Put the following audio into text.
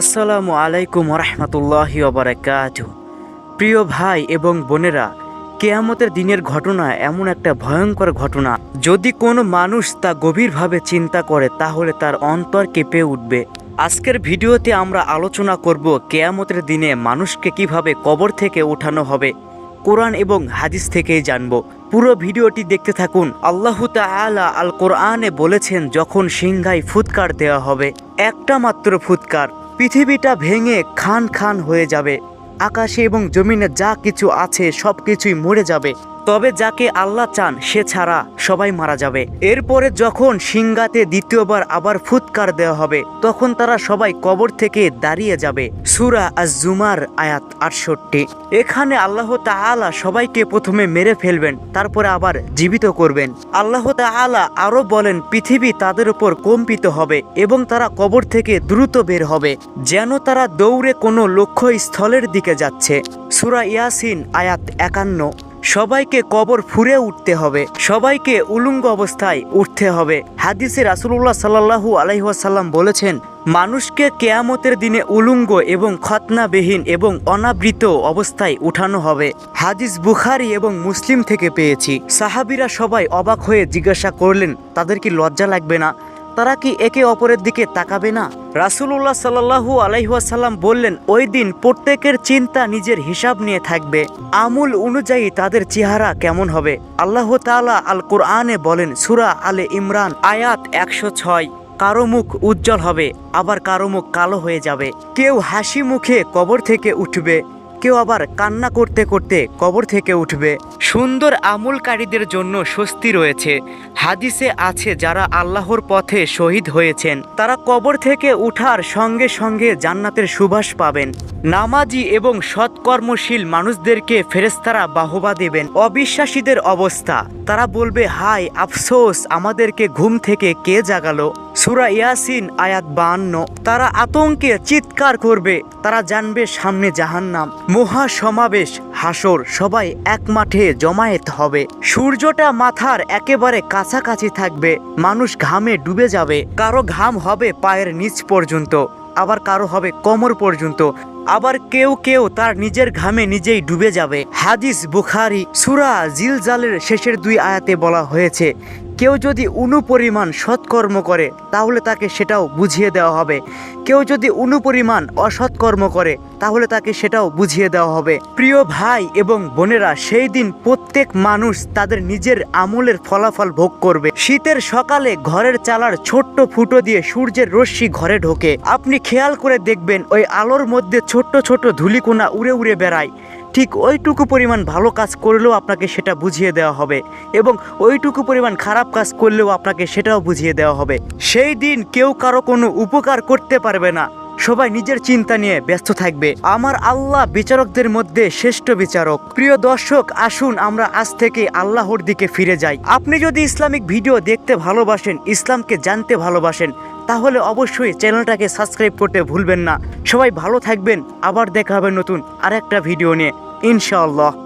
আসসালামু আলাইকুম রহমতুল্লাহি ওবরাকাত প্রিয় ভাই এবং বোনেরা, কেয়ামতের দিনের ঘটনা এমন একটা ভয়ঙ্কর ঘটনা। যদি কোনো মানুষ তা গভীরভাবে চিন্তা করে, তাহলে তার অন্তর কেঁপে উঠবে। আজকের ভিডিওতে আমরা আলোচনা করব কেয়ামতের দিনে মানুষকে কীভাবে কবর থেকে ওঠানো হবে। কোরআন এবং হাদিস থেকেই জানব। পুরো ভিডিওটি দেখতে থাকুন। আল্লাহ তাআলা আল কোরআনে বলেছেন, যখন সিংহায় ফুৎকার দেওয়া হবে, একটা মাত্র ফুৎকার। পৃথিবীটা ভেঙে খান খান হয়ে যাবে। আকাশে এবং জমিনে যা কিছু আছে সব কিছুই মরে যাবে। তবে যাকে আল্লাহ চান, সে ছাড়া সবাই মারা যাবে। এরপরে যখন সিংগাতে দ্বিতীয়বার আবার ফুৎকার দেওয়া হবে, তখন তারা সবাই কবর থেকে দাঁড়িয়ে যাবে। সুরা আজ জুমার আয়াত আটষট্টি। এখানে আল্লাহ তাআলা সবাইকে প্রথমে মেরে ফেলবেন, তারপরে আবার জীবিত করবেন। আল্লাহ তাআলা আরও বলেন, পৃথিবী তাদের উপর কম্পিত হবে এবং তারা কবর থেকে দ্রুত বের হবে, যেন তারা দৌড়ে কোনো লক্ষ্য স্থলের দিকে যাচ্ছে। সুরা ইয়াসিন আয়াত একান্ন। সবাইকে কবর ফুরে উঠতে হবে, সবাইকে উলুঙ্গ অবস্থায় উঠতে হবে। হাদিসে রাসুল্লাহ সাল্লাহু আলাইসাল্লাম বলেছেন, মানুষকে কেয়ামতের দিনে উলুঙ্গ এবং খতনাবিহীন এবং অনাবৃত অবস্থায় উঠানো হবে। হাদিস বুখারি এবং মুসলিম থেকে পেয়েছি। সাহাবিরা সবাই অবাক হয়ে জিজ্ঞাসা করলেন, তাদের কি লজ্জা লাগবে না? তারা কি একে অপরের দিকে তাকাবে না? রাসুল্লাহ সাল্লাহু আলাইহাসাল্লাম বললেন, ওই দিন প্রত্যেকের চিন্তা নিজের হিসাব নিয়ে থাকবে। আমূল অনুযায়ী তাদের চেহারা কেমন হবে? আল্লাহ তাআলা আল কোরআনে বলেন, সুরা আলে ইমরান, আয়াত একশো ছয়। কারও মুখ উজ্জ্বল হবে, আবার কারও মুখ কালো হয়ে যাবে। কেউ হাসি মুখে কবর থেকে উঠবে, কেউ আবার কান্না করতে করতে কবর থেকে উঠবে। সুন্দর আমলকারীদের জন্য স্বস্তি রয়েছে। হাদিসে আছে, যারা আল্লাহর পথে শহীদ হয়েছেন, তারা কবর থেকে উঠার সঙ্গে সঙ্গে জান্নাতের সুবাস পাবেন। নামাজি এবং সৎকর্মশীল মানুষদেরকে ফেরেস্তারা বাহবা দেবেন। অবিশ্বাসীদের অবস্থা, তারা বলবে হাই আফসোস, আমাদেরকে ঘুম থেকে কে জাগালো? সুরা ইয়াসিন আয়াত বান্ন, তারা আতঙ্কে চিৎকার করবে, তারা জানবে সামনে জাহান্নাম মহা সমাবেশ হাসর, সবাই এক মাঠে জমায়েত হবে। সূর্যটা মাথার একেবারে কাছাকাছি থাকবে, মানুষ ঘামে ডুবে যাবে, কারও ঘাম হবে পায়ের নিচ পর্যন্ত, আবার কারও হবে কোমর পর্যন্ত, আবার কেউ কেউ তার নিজের ঘামে নিজেই ডুবে যাবে। হাদিস বুখারি, সুরা জিলজালের শেষের দুই আয়াতে বলা হয়েছে কেউ যদি অনুপরিমাণ সৎকর্ম করে, তাহলে তাকে সেটাও বুঝিয়ে দেওয়া হবে। কেউ যদি অনুপরিমাণ অসৎকর্ম করে, তাহলে তাকে সেটাও বুঝিয়ে দেওয়া হবে। প্রিয় ভাই এবং বোনেরা, সেই দিন প্রত্যেক মানুষ তাদের নিজের আমলের ফলাফল ভোগ করবে। শীতের সকালে ঘরের চালার ছোট্ট ফুটো দিয়ে সূর্যের রশ্মি ঘরে ঢোকে। আপনি খেয়াল করে দেখবেন, ওই আলোর মধ্যে ছোট্ট ছোট ধুলিকোনা উড়ে উড়ে বেড়ায়। ঠিক ওইটুকু পরিমাণ ভালো কাজ করলেও আপনাকে সেটা বুঝিয়ে দেওয়া হবে এবং ওইটুকু পরিমাণ খারাপ কাজ করলেও আপনাকে সেটাও বুঝিয়ে দেওয়া হবে। সেই দিন কেউ কারও কোনো উপকার করতে পারবে না। সবাই নিজের চিন্তা নিয়ে ব্যস্ত থাকবে। আমার আল্লাহ বিচারকদের মধ্যে শ্রেষ্ঠ বিচারক। প্রিয় দর্শক, আসুন আমরা আজ থেকে আল্লাহর দিকে ফিরে যাই। আপনি যদি ইসলামিক ভিডিও দেখতে ভালোবাসেন, ইসলামকে জানতে ভালোবাসেন তাহলে অবশ্যই চ্যানেলটাকে সাবস্ক্রাইব করতে ভুলবেন না। সবাই ভালো থাকবেন, আবার দেখা হবে নতুন আরেকটা ভিডিও নিয়ে। ইনশাআল্লাহ।